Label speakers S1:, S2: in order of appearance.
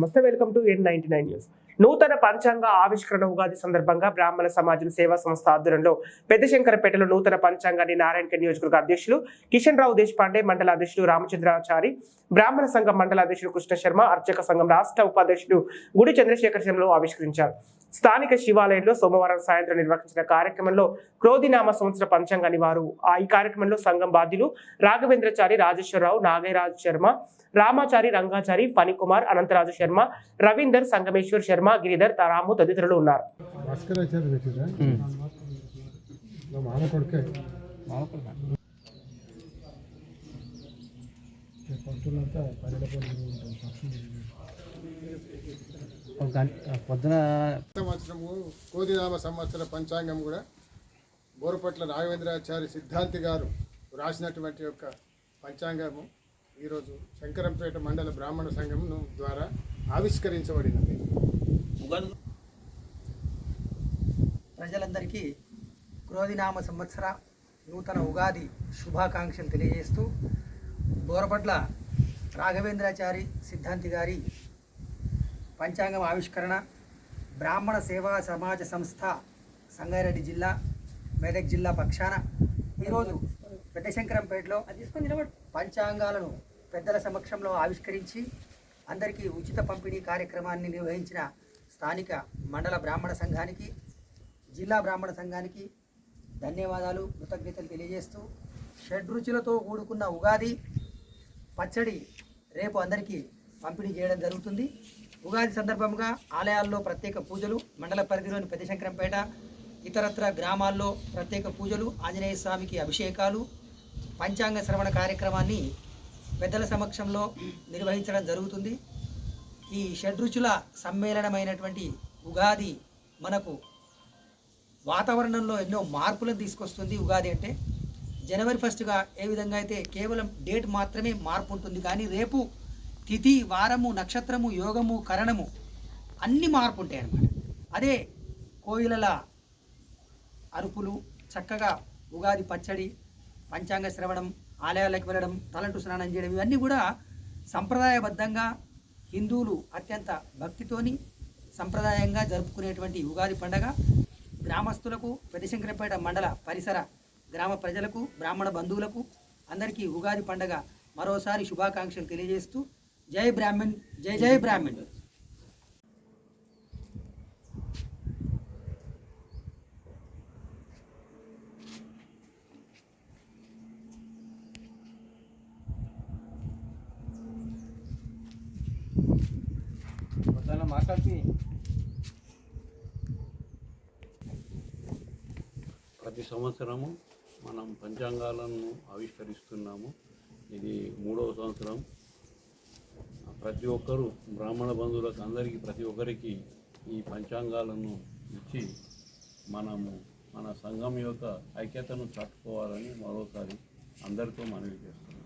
S1: Namaste, welcome to N99 News. నూతన పంచాంగ ఆవిష్కరణ ఉగాది సందర్భంగా బ్రాహ్మణ సమాజం సేవా సంస్థ ఆధ్వర్యంలో పెద్దశంకరపేటలో నూతన పంచాంగాన్ని నారాయణఖేడ్ నియోజకవర్గ అధ్యక్షులు కిషన్ రావు దేశపాండే మండల అధ్యక్షుడు రామచంద్రాచారి బ్రాహ్మణ సంఘం మండల అధ్యక్షుడు కృష్ణ శర్మ అర్చక సంఘం రాష్ట్ర ఉపాధ్యక్షుడు గుడి చంద్రశేఖర్ శర్మలు ఆవిష్కరించారు. స్థానిక శివాలయంలో సోమవారం సాయంత్రం నిర్వహించిన కార్యక్రమంలో క్రోధినామ సంవత్సర పంచాంగాన్ని వారు ఆ ఈ కార్యక్రమంలో సంఘం బాధ్యులు రాఘవేంద్రచారి రాజేశ్వరరావు నాగేరాజ్ శర్మ రామాచారి రంగాచారి ఫణికుమార్ అనంతరాజు శర్మ రవీందర్ సంగమేశ్వర్ శర్మ గిరిధర్ రాము తదితరులు ఉన్నారు.
S2: పొద్దున
S3: సంవత్సరము కోదినామ సంవత్సర పంచాంగం కూడా బోరపట్ల రాఘవేంద్రాచారి సిద్ధాంతి గారు రాసినటువంటి యొక్క పంచాంగము. ఈరోజు శంకరంపేట మండల బ్రాహ్మణ సంఘం ద్వారా ఆవిష్కరించబడినది.
S4: ప్రజలందరికీ క్రోధినామ సంవత్సర నూతన ఉగాది శుభాకాంక్షలు తెలియజేస్తూ బోరపట్ల రాఘవేంద్రాచారి సిద్ధాంతి గారి పంచాంగం ఆవిష్కరణ బ్రాహ్మణ సేవా సమాజ సంస్థ సంగారెడ్డి జిల్లా మెదక్ జిల్లా పక్షాన ఈరోజు పెద్దశంకరంపేటలో పంచాంగాలను పెద్దల సమక్షంలో ఆవిష్కరించి అందరికీ ఉచిత పంపిణీ కార్యక్రమాన్ని నిర్వహించిన స్థానిక మండల బ్రాహ్మణ సంఘానికి జిల్లా బ్రాహ్మణ సంఘానికి ధన్యవాదాలు కృతజ్ఞతలు తెలియజేస్తూ షడ్రుచులతో కూడుకున్న ఉగాది పచ్చడి రేపు అందరికీ పంపిణీ చేయడం జరుగుతుంది. ఉగాది సందర్భంగా ఆలయాల్లో ప్రత్యేక పూజలు మండల పరిధిలోని పెద్దశంకరంపేట ఇతరత్ర గ్రామాల్లో ప్రత్యేక పూజలు ఆంజనేయ స్వామికి అభిషేకాలు పంచాంగ శ్రవణ కార్యక్రమాన్ని పెద్దల సమక్షంలో నిర్వహించడం జరుగుతుంది. ఈ షడ్రుచుల సమ్మేళనమైనటువంటి ఉగాది మనకు వాతావరణంలో ఎన్నో మార్పులను తీసుకొస్తుంది ఉగాది అంటే. జనవరి ఫస్ట్గా ఏ విధంగా అయితే కేవలం డేట్ మాత్రమే మార్పు ఉంటుంది కానీ రేపు తిథి వారము నక్షత్రము యోగము కరణము అన్ని మార్పు ఉంటాయి అన్నమాట అదే కోయిలల అరుపులు చక్కగా ఉగాది పచ్చడి పంచాంగ శ్రవణం ఆలయాలకు వెళ్ళడం తలంటు స్నానం చేయడం ఇవన్నీ కూడా సంప్రదాయబద్ధంగా హిందువులు అత్యంత భక్తితోని సంప్రదాయంగా జరుపుకునేటువంటి ఉగాది పండగ. గ్రామస్తులకు పెద్దశంకరపేట మండల పరిసర గ్రామ ప్రజలకు బ్రాహ్మణ బంధువులకు అందరికీ ఉగాది పండగ మరోసారి శుభాకాంక్షలు తెలియజేస్తూ జై బ్రాహ్మణ్ జై జై బ్రాహ్మణ్.
S2: పొద్దున మాట్లాడి
S5: ప్రతి సంవత్సరము మనం పంచాంగాలను ఆవిష్కరిస్తున్నాము. ఇది మూడవ సంవత్సరం. ప్రతి ఒక్కరూ బ్రాహ్మణ బంధువులకు అందరికీ ప్రతి ఒక్కరికి ఈ పంచాంగాలను ఇచ్చి మనము మన సంఘం యొక్క ఐక్యతను చాటుకోవాలని మరోసారి అందరితో మనవి చేస్తున్నాం.